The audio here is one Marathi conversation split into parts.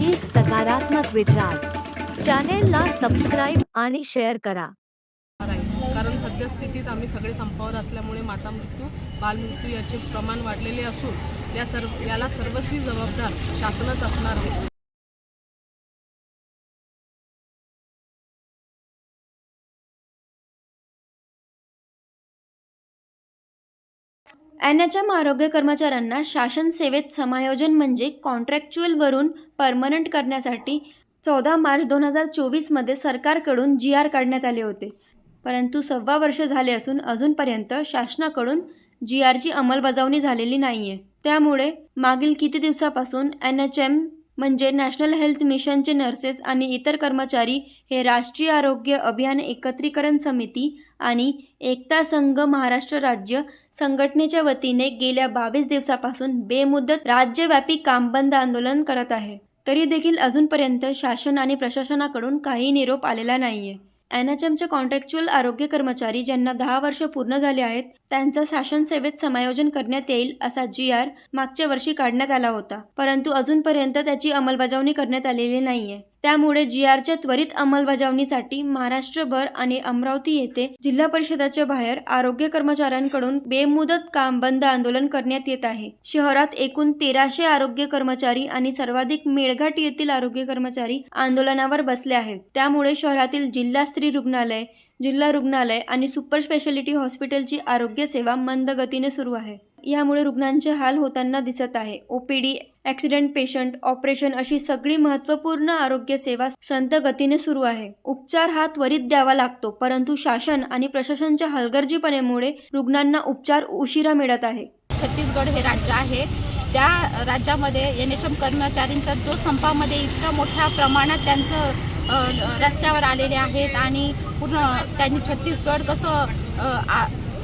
एक सकारात्मक विचार. चॅनेलला सबस्क्राईब आणि शेअर करा. कारण सद्यस्थितीत आम्ही सगळे संपावर असल्यामुळे माता मृत्यू बालमृत्यू याचे प्रमाण वाढलेले असून या सर्व याला सर्वस्वी जबाबदार शासनच असणार आहे एन एच एम आरोग्य कर्मचाऱ्यांना शासन सेवेत समायोजन म्हणजे कॉन्ट्रॅक्च्युअलवरून परमनंट करण्यासाठी चौदा मार्च दोन हजार चोवीसमध्ये सरकारकडून जी आर काढण्यात आले होते. परंतु सव्वा वर्ष झाले असून अजूनपर्यंत शासनाकडून जी आरची अंमलबजावणी झालेली नाही आहे त्यामुळे मागील किती दिवसापासून एन एच एम म्हणजे नॅशनल हेल्थ मिशनचे नर्सेस आणि इतर कर्मचारी हे राष्ट्रीय आरोग्य अभियान एकत्रीकरण समिती आणि एकता संघ महाराष्ट्र राज्य संघटनेच्या वतीने गेल्या बावीस दिवसापासून बेमुदत राज्यव्यापी कामबंद आंदोलन करत आहे. तरी देखील अजूनपर्यंत शासन आणि प्रशासनाकडून काही निरोप आलेला नाहीये. एन एच एमचे कॉन्ट्रॅक्च्युअल आरोग्य कर्मचारी ज्यांना दहा वर्ष पूर्ण झाले आहेत त्यांचं शासन सेवेत समायोजन करण्यात येईल असा जी आर मागच्या वर्षी काढण्यात आला होता. परंतु अजूनपर्यंत त्याची अंमलबजावणी करण्यात आलेली नाहीये. त्यामुळे जी आरच्या त्वरित अंमलबजावणीसाठी महाराष्ट्रभर आणि अमरावती येथे जिल्हा परिषदाच्या बाहेर आरोग्य कर्मचाऱ्यांकडून बेमुदत काम बंद आंदोलन करण्यात येत आहे. शहरात एकूण तेराशे आरोग्य कर्मचारी आणि सर्वाधिक मेळघाट येथील आरोग्य कर्मचारी आंदोलनावर बसले आहेत. त्यामुळे शहरातील जिल्हा स्त्री रुग्णालय जिल्हा रुग्णालय आणि सुपर स्पेशालिटी हॉस्पिटलची आरोग्य सेवा मंद गतीने सुरू आहे. यामुळे रुग्णांचे हाल होताना दिसत आहे. ओपीडी ॲक्सिडेंट पेशंट ऑपरेशन अशी सगळी महत्त्वपूर्ण आरोग्य सेवा संत गतीने सुरू आहे. उपचार हा त्वरित द्यावा लागतो परंतु शासन आणि प्रशासनच्या हलगर्जीपणेमुळे रुग्णांना उपचार उशिरा मिळत आहे. छत्तीसगड हे राज्य आहे. त्या राज्यामध्ये एन एच एम कर्मचाऱ्यांचा जो संपामध्ये इतक्या मोठ्या प्रमाणात त्यांचं रस्त्यावर आलेले आहेत आणि पूर्ण त्यांनी छत्तीसगड कसं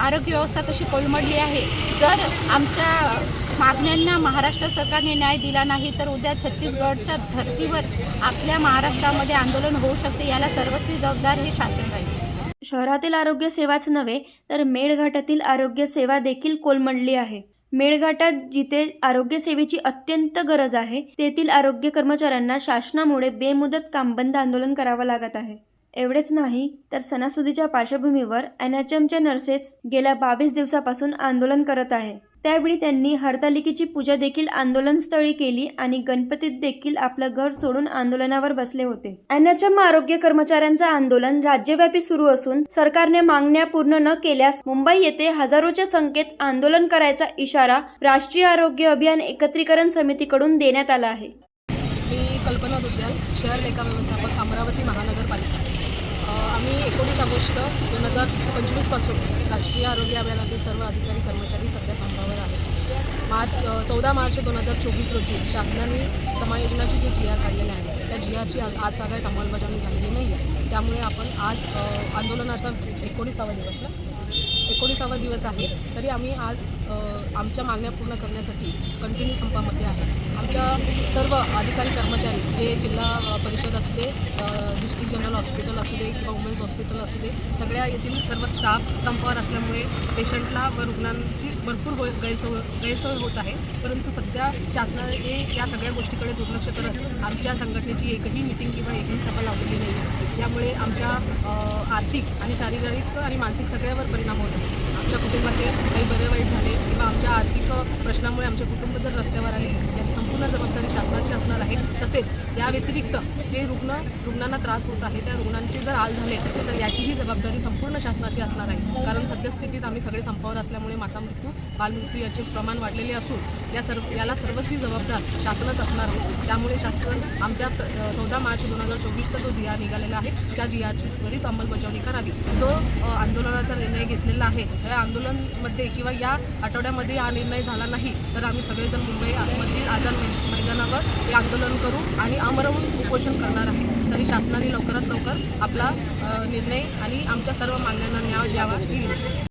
आरोग्य व्यवस्था कशी कोलमडली आहे? जर आमच्या मागण्यांना महाराष्ट्र सरकारने न्याय दिला नाही तर उद्या छत्तीसगडच्या धर्तीवर आपल्या महाराष्ट्रामध्ये आंदोलन होऊ शकते याला सर्वस्वी जबाबदार हे शासन राहील. शहरातील आरोग्य सेवाच नव्हे तर मेळघाटातील आरोग्य सेवा देखील कोलमडली आहे. मेळघाटात जिथे आरोग्य सेवेची अत्यंत गरज आहे तेथील आरोग्य कर्मचाऱ्यांना शासनामुळे बेमुदत कामबंद आंदोलन करावं लागत आहे. एवढेच नाही तर सणासुदीच्या पार्श्वभूमीवर एन एच एमच्या नर्सेस गेल्या बावीस दिवसापासून आंदोलन करत आहे. त्यावेळी त्यांनी हरतालिकेची पूजा देखील आंदोलनस्थळी केली आणि गणपतीत देखील आपलं घर सोडून आंदोलनावर बसले होते. एन एच एम आरोग्य कर्मचाऱ्यांचं आंदोलन राज्यव्यापी सुरू असून सरकारने मागण्या पूर्ण न केल्यास मुंबई येथे हजारोच्या संख्येत आंदोलन करायचा इशारा राष्ट्रीय आरोग्य अभियान एकत्रीकरण समितीकडून देण्यात आला आहे. मी कल्पना दुद्याल शहर लेखा व्यवस्थापक अमरावती महानगरपालिका. आम्ही एकोणीस ऑगस्ट दोन हजार पंचवीसपासून राष्ट्रीय आरोग्य अभियानातील सर्व अधिकारी कर्मचारी सध्या संपावर आहेत. मार्च चौदा मार्च दोन हजार चोवीस रोजी शासनाने समायोजनाची जे जी आर काढलेले आहे त्या जी आरची आज आज तागायत अंमलबजावणी झालेली नाही आहे त्यामुळे आपण आज आंदोलनाचा एकोणीसावा दिवस ना? एकोणीसावा दिवस आहे. तरी आम्ही आज आमच्या मागण्या पूर्ण करण्यासाठी कंटिन्यू संपामध्ये आहे. आमच्या सर्व अधिकारी कर्मचारी जे जिल्हा परिषद असू दे डिस्ट्रिक्ट जनरल हॉस्पिटल असू दे किंवा वुमेन्स हॉस्पिटल असू दे सगळ्या येथील सर्व स्टाफ संपावर असल्यामुळे पेशंटला व रुग्णांची भरपूर गो गैरसोय गैरसोय होत आहे. परंतु सध्या शासनाने या सगळ्या गोष्टीकडे दुर्लक्ष करत आमच्या संघटनेची एकही मिटिंग किंवा एकही सभा लावलेली नाही. आहे त्यामुळे आमच्या आर्थिक आणि शारीरिक आणि मानसिक सगळ्यावर परिणाम होत आहे. आमच्या कुटुंबाचे काही बरे वाईट झाले किंवा आमच्या आर्थिक प्रश्नामुळे आमचे कुटुंब जर रस्त्यावर आले याची संपूर्ण जबाबदारी शासनाची असणार आहे. तसेच या व्यतिरिक्त जे रुग्ण रुग्णांना त्रास होत आहे त्या रुग्णांचे जर आल झाले तर याचीही जबाबदारी संपूर्ण शासनाची असणार आहे. कारण सद्यस्थितीत आम्ही सगळे संपावर असल्यामुळे माता मृत्यू बालमृत्यू याचे प्रमाण वाढलेले असून या सर्व याला सर्वस्वी जबाबदार शासनच असणार आहे. त्यामुळे शासन आमच्या चौदा मार्च दोन हजार चोवीसचा जो जी निघालेला आहे त्या जी त्वरित अंमलबजावणी करावी. जो आंदोलनाचा निर्णय घेतलेला आहे या आंदोलनमध्ये किंवा या आठवड्यामध्ये हा निर्णय झाला नाही तर आम्ही सगळेजण मुंबई मधील आझाद मैदानावर हे आंदोलन करू आणि आमरवून उपोषण करणार आहे. तरी शासनाने लवकरात लवकर आपला निर्णय आणि आमच्या सर्व मागण्यांना न्याय द्यावा. ही